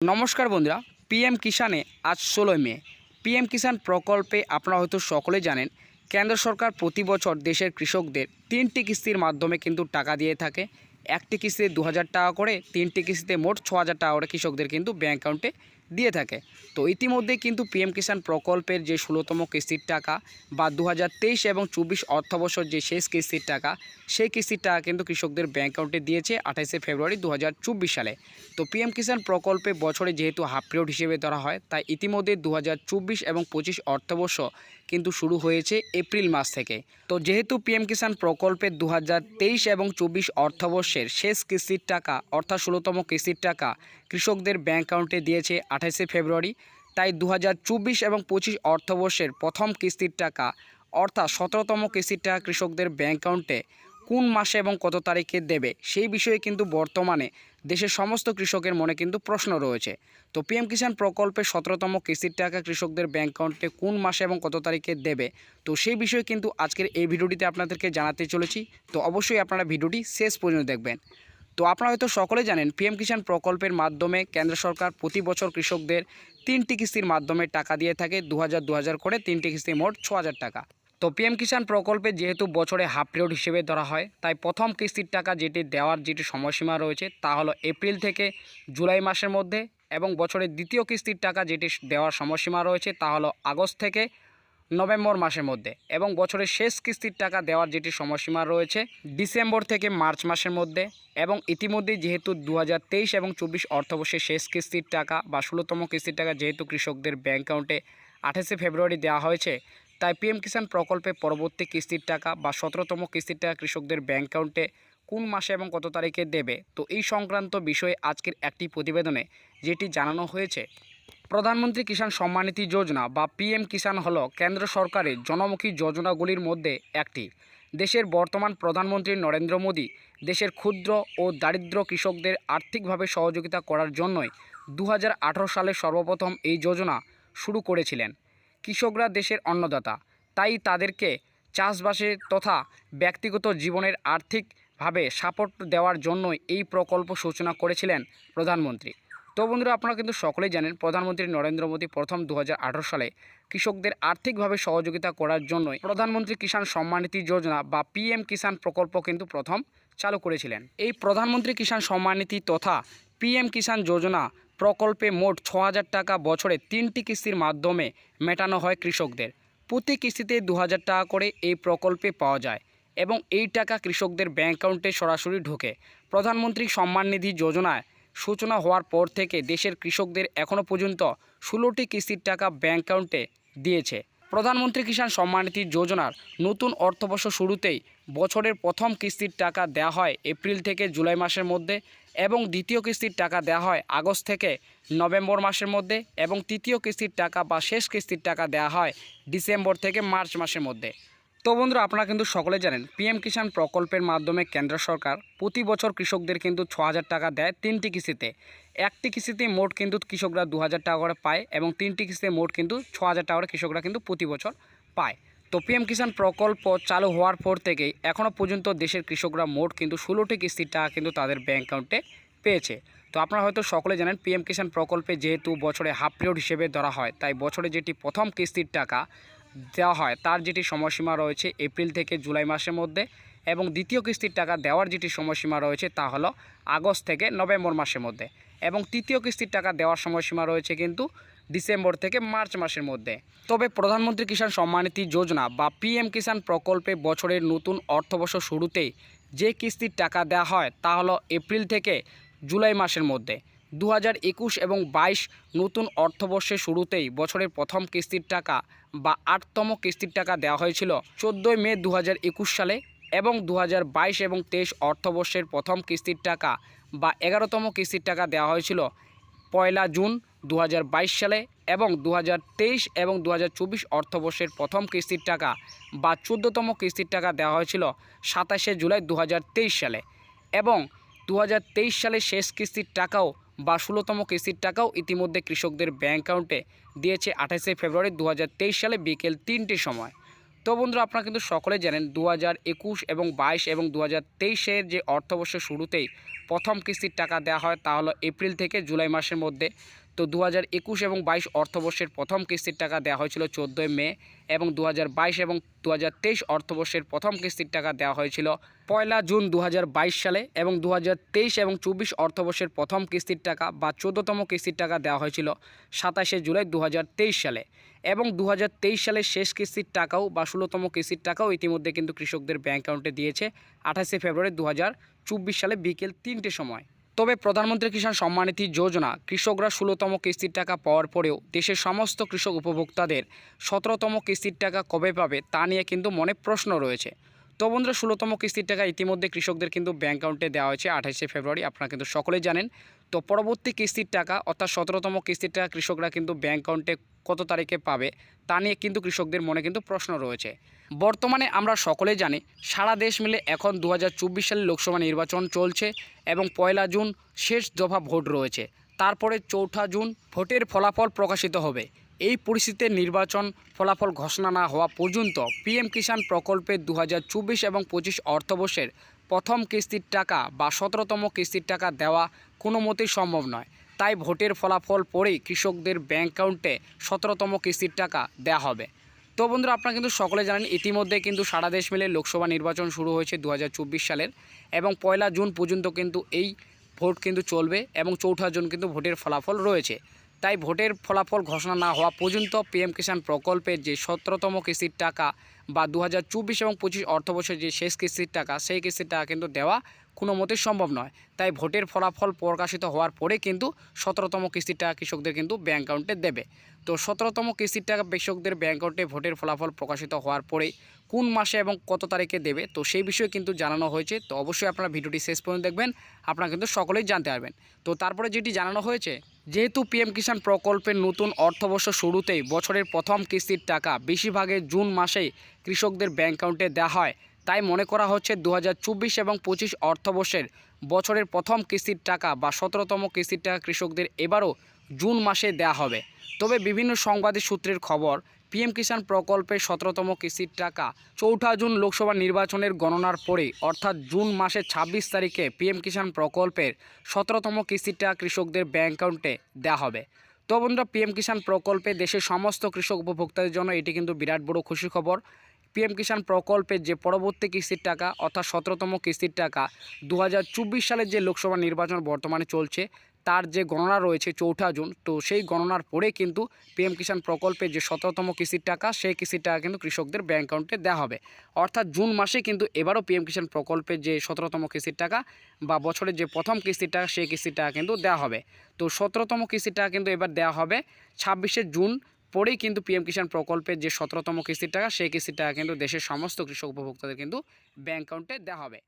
নমস্কার বন্ধুরা পিএম কিষানে আজ ষোলোই মে। পিএম কিষাণ প্রকল্পে আপনারা হয়তো সকলে জানেন, কেন্দ্র সরকার প্রতি বছর দেশের কৃষকদের তিনটি কিস্তির মাধ্যমে কিন্তু টাকা দিয়ে থাকে। একটি কিস্তিতে দু হাজার টাকা করে তিনটি কিস্তিতে মোট ছ হাজার টাকা করে কৃষকদের কিন্তু ব্যাঙ্ক অ্যাকাউন্টে দিয়ে থাকে। তো ইতিমধ্যে কিন্তু পিএম কিষাণ প্রকল্পের যে ষোলোতম কিস্তির টাকা বা দু হাজার তেইশ এবং চব্বিশ অর্থবর্ষর যে শেষ কিস্তির টাকা, সেই কিস্তির টাকা কিন্তু কৃষকদের ব্যাঙ্ক অ্যাকাউন্টে দিয়েছে আঠাশে ফেব্রুয়ারি দু হাজার চব্বিশ সালে। তো পিএম কিষাণ প্রকল্পে বছরে যেহেতু হাফ পিরিয়ড হিসেবে ধরা হয়, তাই ইতিমধ্যে দু হাজার চব্বিশ এবং পঁচিশ অর্থবর্ষ কিন্তু শুরু হয়েছে এপ্রিল মাস থেকে। তো যেহেতু পিএম কিষাণ প্রকল্পের দু এবং চব্বিশ অর্থবর্ষের শেষ কিস্তির টাকা, অর্থাৎ ষোলোতম কিস্তির টাকা, কৃষকদের ব্যাঙ্ক অ্যাকাউন্টে দিয়েছে আঠাশে ফেব্রুয়ারি। তাই দু হাজার চব্বিশ এবং পঁচিশ অর্থবর্ষের প্রথম কিস্তির টাকা, অর্থাৎ সতেরোতম কিস্তির টাকা কৃষকদের ব্যাঙ্ক অ্যাকাউন্টে কোন মাসে এবং কত তারিখে দেবে, সেই বিষয়ে কিন্তু বর্তমানে দেশের সমস্ত কৃষকের মনে কিন্তু প্রশ্ন রয়েছে। তো পিএম কিষাণ প্রকল্পে সতেরোতম কিস্তির টাকা কৃষকদের ব্যাঙ্ক অ্যাকাউন্টে কোন মাসে এবং কত তারিখে দেবে, তো সেই বিষয়ে কিন্তু আজকের এই ভিডিওটিতে আপনাদেরকে জানাতে চলেছি। তো অবশ্যই আপনারা ভিডিওটি শেষ পর্যন্ত দেখবেন। তো আপনারা হয়তো সকলে জানেন পিএম কিষাণ প্রকল্পের মাধ্যমে কেন্দ্র সরকার প্রতি বছর কৃষকদের তিনটি কিস্তির মাধ্যমে টাকা দিয়ে থাকে দু হাজার করে তিনটি কিস্তি মোট ছ টাকা। তো পিএম কিষাণ প্রকল্পে যেহেতু বছরে হাফ পিরিয়ড হিসেবে ধরা হয়, তাই প্রথম কিস্তির টাকা যেটি দেওয়ার যেটি সময়সীমা রয়েছে তা হলো এপ্রিল থেকে জুলাই মাসের মধ্যে এবং বছরের দ্বিতীয় কিস্তির টাকা যেটি দেওয়ার সময়সীমা রয়েছে তা হলো আগস্ট থেকে নভেম্বর মাসের মধ্যে এবং বছরের শেষ কিস্তির টাকা দেওয়ার যেটি সময়সীমা রয়েছে ডিসেম্বর থেকে মার্চ মাসের মধ্যে এবং ইতিমধ্যে যেহেতু দু হাজার তেইশ এবং চব্বিশ অর্থবর্ষের শেষ কিস্তির টাকা বা ষোলোতম কিস্তির টাকা যেহেতু কৃষকদের ব্যাঙ্ক অ্যাকাউন্টে আঠাশে ফেব্রুয়ারি দেওয়া হয়েছে তাই পিএম কিষাণ প্রকল্পে পরবর্তী কিস্তির টাকা বা সতেরোতম কিস্তির টাকা কৃষকদের ব্যাঙ্ক অ্যাকাউন্টে কোন মাসে এবং কত তারিখে দেবে? তো এই সংক্রান্ত বিষয়ে আজকের একটি প্রতিবেদনে যেটি জানানো হয়েছে, প্রধানমন্ত্রী কিষাণ সম্মানিধি যোজনা বা পিএম কিষাণ হল কেন্দ্র সরকারের জনমুখী যোজনাগুলির মধ্যে একটি। দেশের বর্তমান প্রধানমন্ত্রী নরেন্দ্র মোদী দেশের ক্ষুদ্র ও দারিদ্র কৃষকদের আর্থিকভাবে সহযোগিতা করার জন্যই দু হাজার আঠেরো সালে সর্বপ্রথম এই যোজনা শুরু করেছিলেন। কৃষকরা দেশের অন্নদাতা। তাই তাদেরকে চাষবাসে তথা ব্যক্তিগত জীবনের আর্থিকভাবে সাপোর্ট দেওয়ার জন্যই এই প্রকল্প সূচনা করেছিলেন প্রধানমন্ত্রী। তো বন্ধুরা, আপনারা কিন্তু সকলেই জানেন, প্রধানমন্ত্রী নরেন্দ্র মোদী প্রথম দু হাজার আঠেরো সালে কৃষকদের আর্থিকভাবে সহযোগিতা করার জন্যই প্রধানমন্ত্রী কিষাণ সম্মানিধি যোজনা বা পিএম কিষাণ প্রকল্প কিন্তু প্রথম চালু করেছিলেন। এই প্রধানমন্ত্রী কিষাণ সম্মানিধি তথা পিএম কিষাণ যোজনা প্রকল্পে মোট ছ টাকা বছরে তিনটি কিস্তির মাধ্যমে মেটানো হয় কৃষকদের। প্রতি কিস্তিতে দু হাজার টাকা করে এই প্রকল্পে পাওয়া যায় এবং এই টাকা কৃষকদের ব্যাঙ্ক অ্যাকাউন্টে সরাসরি ঢোকে। প্রধানমন্ত্রী সম্মান নিধি যোজনায় সূচনা হওয়ার পর থেকে দেশের কৃষকদের এখনও পর্যন্ত ষোলোটি কিস্তির টাকা ব্যাঙ্ক অ্যাকাউন্টে দিয়েছে। প্রধানমন্ত্রী কিষাণ সম্মান নিধি যোজনার নতুন অর্থবর্ষ শুরুতেই বছরের প্রথম কিস্তির টাকা দেওয়া হয় এপ্রিল থেকে জুলাই মাসের মধ্যে এবং দ্বিতীয় কিস্তির টাকা দেওয়া হয় আগস্ট থেকে নভেম্বর মাসের মধ্যে এবং তৃতীয় কিস্তির টাকা বা শেষ কিস্তির টাকা দেওয়া হয় ডিসেম্বর থেকে মার্চ মাসের মধ্যে। তো বন্ধুরা, আপনারা কিন্তু সকলে জানেন, পিএম কিষাণ প্রকল্পের মাধ্যমে কেন্দ্র সরকার প্রতি বছর কৃষকদের কিন্তু ছ টাকা দেয় তিনটি কিস্তিতে। একটি কিস্তিতে মোট কিন্তু কৃষকরা দু হাজার টাকা করে পায় এবং তিনটি কিস্তিতে মোট কিন্তু ছ টাকা করে কৃষকরা কিন্তু প্রতি বছর পায়। তো পিএম কিষাণ প্রকল্প চালু হওয়ার পর থেকেই এখনও পর্যন্ত দেশের কৃষকরা মোট কিন্তু ষোলোটি কিস্তির টাকা কিন্তু তাদের ব্যাঙ্ক অ্যাকাউন্টে পেয়েছে। তো আপনারা হয়তো সকলে জানেন পিএম কিষাণ প্রকল্পে যেহেতু বছরে হাফ পিরিয়ড হিসেবে ধরা হয়, তাই বছরে যেটি প্রথম কিস্তির টাকা দেওয়া হয় তার যেটি সময়সীমা রয়েছে এপ্রিল থেকে জুলাই মাসের মধ্যে এবং দ্বিতীয় কিস্তির টাকা দেওয়ার যেটি সময়সীমা রয়েছে তা হলো আগস্ট থেকে নভেম্বর মাসের মধ্যে। এবং তৃতীয় কিস্তির টাকা দেওয়ার সময়সীমা রয়েছে কিন্তু ডিসেম্বর থেকে মার্চ মাসের মধ্যে। তবে প্রধানমন্ত্রী কিষাণ সম্মানিধি যোজনা বা পিএম কিষাণ প্রকল্পে বছরের নতুন অর্থবর্ষ শুরুতেই যে কিস্তির টাকা দেওয়া হয় তা হলো এপ্রিল থেকে জুলাই মাসের মধ্যে। দু এবং বাইশ নতুন অর্থবর্ষের শুরুতেই বছরের প্রথম কিস্তির টাকা বা আটতম কিস্তির টাকা দেওয়া হয়েছিল চোদ্দোই মে দু সালে এবং দু বাইশ এবং তেইশ অর্থবর্ষের প্রথম কিস্তির টাকা বা এগারোতম কিস্তির টাকা দেওয়া হয়েছিল পয়লা জুন দু হাজার বাইশ সালে এবং দু হাজার তেইশ এবং দু হাজার চব্বিশ অর্থবর্ষের প্রথম কিস্তির টাকা বা চোদ্দোতম কিস্তির টাকা দেওয়া হয়েছিল সাতাশে জুলাই দু হাজার তেইশ সালে এবং দু হাজার তেইশ সালে শেষ কিস্তির টাকাও বা ষোলোতম কিস্তির টাকাও ইতিমধ্যে কৃষকদের ব্যাঙ্ক অ্যাকাউন্টে দিয়েছে আঠাশে ফেব্রুয়ারি দু হাজার তেইশ সালে বিকেল তিনটের সময়। তো বন্ধুরা, আপনারা কিন্তু সকলে জানেন দু একুশ এবং বাইশ এবং দু হাজার যে অর্থবর্ষের শুরুতেই প্রথম কিস্তির টাকা দেওয়া হয় তা হলো এপ্রিল থেকে জুলাই মাসের মধ্যে। তো দু হাজার একুশ এবং বাইশ অর্থবর্ষের প্রথম কিস্তির টাকা দেওয়া হয়েছিল চোদ্দোই মে এবং দু হাজার বাইশ এবং দু হাজার তেইশ অর্থবর্ষের প্রথম কিস্তির টাকা দেওয়া হয়েছিল পয়লা জুন দু হাজার বাইশ সালে এবং দু তেইশ এবং চব্বিশ অর্থবর্ষের প্রথম কিস্তির টাকা বা চোদ্দোতম কিস্তির টাকা দেওয়া হয়েছিল সাতাশে জুলাই দু হাজার তেইশ সালে এবং দু হাজার তেইশ সালের শেষ কিস্তির টাকাও বা ষোলোতম কিস্তির টাকাও ইতিমধ্যে কিন্তু কৃষকদের ব্যাঙ্ক অ্যাকাউন্টে দিয়েছে আঠাশে ফেব্রুয়ারি দু হাজার চব্বিশ সালে বিকেল তিনটে সময়। তবে প্রধানমন্ত্রী কিষাণ সম্মানিধি যোজনা কৃষকরা ষোলোতম কিস্তির টাকা পাওয়ার পরেও দেশের সমস্ত কৃষক উপভোক্তাদের সতেরোতম কিস্তির টাকা কবে পাবে তা নিয়ে কিন্তু মনে প্রশ্ন রয়েছে। তো বন্ধুরা, ষোলোতম কিস্তির টাকা ইতিমধ্যে কৃষকদের কিন্তু ব্যাঙ্ক অ্যাকাউন্টে দেওয়া হয়েছে আঠাশে ফেব্রুয়ারি। আপনারা কিন্তু সকলেই জানেন তো পরবর্তী কিস্তির টাকা, অর্থাৎ সতেরোতম কিস্তির টাকা কৃষকরা কিন্তু ব্যাঙ্ক অ্যাকাউন্টে কত তারিখে পাবে, তা নিয়ে কিন্তু কৃষকদের মনে কিন্তু প্রশ্ন রয়েছে। বর্তমানে আমরা সকলে জানি, সারা দেশ মিলে এখন দু সালে লোকসভা নির্বাচন চলছে এবং পয়লা জুন শেষ দফা ভোট রয়েছে। তারপরে চৌঠা জুন ভোটের ফলাফল প্রকাশিত হবে। এই পরিস্থিতিতে নির্বাচন ফলাফল ঘোষণা না হওয়া পর্যন্ত পিএম কিষাণ প্রকল্পে দু এবং পঁচিশ অর্থবর্ষের প্রথম কিস্তির টাকা বা সতেরোতম কিস্তির টাকা দেওয়া কোনো মতেই সম্ভব নয়। তাই ভোটের ফলাফল পরেই কৃষকদের ব্যাঙ্ক অ্যাকাউন্টে সতেরোতম কিস্তির টাকা দেওয়া হবে। তো বন্ধুরা, আপনারা কিন্তু সকলে জানেন, ইতিমধ্যে কিন্তু সারা দেশ মিলে লোকসভা নির্বাচন শুরু হয়েছে দু হাজার চব্বিশ সালের এবং পয়লা জুন পর্যন্ত কিন্তু এই ভোট কিন্তু চলবে এবং চৌঠা জুন কিন্তু ভোটের ফলাফল রয়েছে। তাই ভোটের ফলাফল ঘোষণা না হওয়া পর্যন্ত পিএম কিষাণ প্রকল্পের যে সতেরোতম কিস্তির টাকা বা দু হাজার চব্বিশ এবং পঁচিশ অর্থবর্ষের যে শেষ কিস্তির টাকা, সেই কিস্তির টাকা কিন্তু দেওয়া কোনো মতেই সম্ভব নয়। তাই ভোটের ফলাফল প্রকাশিত হওয়ার পরে কিন্তু সতেরোতম কিস্তির টাকা কৃষকদের কিন্তু ব্যাঙ্ক অ্যাকাউন্টে দেবে। তো সতেরোতম কিস্তির টাকা কৃষকদের ব্যাঙ্ক অ্যাকাউন্টে ভোটের ফলাফল প্রকাশিত হওয়ার পরে কোন মাসে এবং কত তারিখে দেবে, তো সেই বিষয়ে কিন্তু জানানো হয়েছে। তো অবশ্যই আপনারা ভিডিওটি শেষ পর্যন্ত দেখবেন, আপনারা কিন্তু সকলেই জানতে পারবেন। তো তারপরে যেটি জানানো হয়েছে, যেহেতু পিএম কিষাণ প্রকল্পের নতুন অর্থবর্ষ শুরুতেই বছরের প্রথম কিস্তির টাকা বেশিরভাগে জুন মাসেই কৃষকদের ব্যাঙ্ক অ্যাকাউন্টে দেওয়া হয় তাই মনে করা হচ্ছে দু হাজার চব্বিশ এবং পঁচিশ অর্থবর্ষের বছরের প্রথম কিস্তির টাকা বা সতেরোতম কিস্তির টাকা কৃষকদের এবারও জুন মাসে দেওয়া হবে। তবে বিভিন্ন সংবাদী সূত্রের খবর, পিএম কিষাণ প্রকল্পের সতেরোতম কিস্তির টাকা চৌঠা জুন লোকসভা নির্বাচনের গণনার পরে, অর্থাৎ জুন মাসের ছাব্বিশ তারিখে পিএম কিষাণ প্রকল্পের সতেরোতম কিস্তির টাকা কৃষকদের ব্যাঙ্ক অ্যাকাউন্টে দেওয়া হবে। তো বন্ধুরা, পিএম কিষাণ প্রকল্পে দেশের সমস্ত কৃষক উপভোক্তাদের জন্য এটি কিন্তু বিরাট বড় খুশির খবর। পিএম কিষাণ প্রকল্পের যে পরবর্তী কিস্তির টাকা, অর্থাৎ সতেরোতম কিস্তির টাকা দু হাজার চব্বিশ সালের যে লোকসভা নির্বাচন বর্তমানে চলছে, তার যে গণনা রয়েছে চৌঠা জুন, তো সেই গণনার পরে কিন্তু পিএম কিষাণ প্রকল্পের যে সতেরোতম কিস্তির টাকা, সেই কিস্তির টাকা কিন্তু কৃষকদের ব্যাঙ্ক অ্যাকাউন্টে দেওয়া হবে। অর্থাৎ জুন মাসে কিন্তু এবারও পিএম কিষাণ প্রকল্পের যে সতেরোতম কিস্তির টাকা বা বছরের যে প্রথম কিস্তির টাকা, সেই কিস্তির টাকা কিন্তু দেওয়া হবে। তো সতেরোতম কিস্তির টাকা কিন্তু এবার দেওয়া হবে ছাব্বিশে জুন পরেই কিন্তু পিএম কিষাণ প্রকল্পের যে সতেরোতম কিস্তির টাকা, সেই কিস্তির টাকা কিন্তু দেশের সমস্ত কৃষক উপভোক্তাদের কিন্তু ব্যাঙ্ক অ্যাকাউন্টে দেওয়া হবে।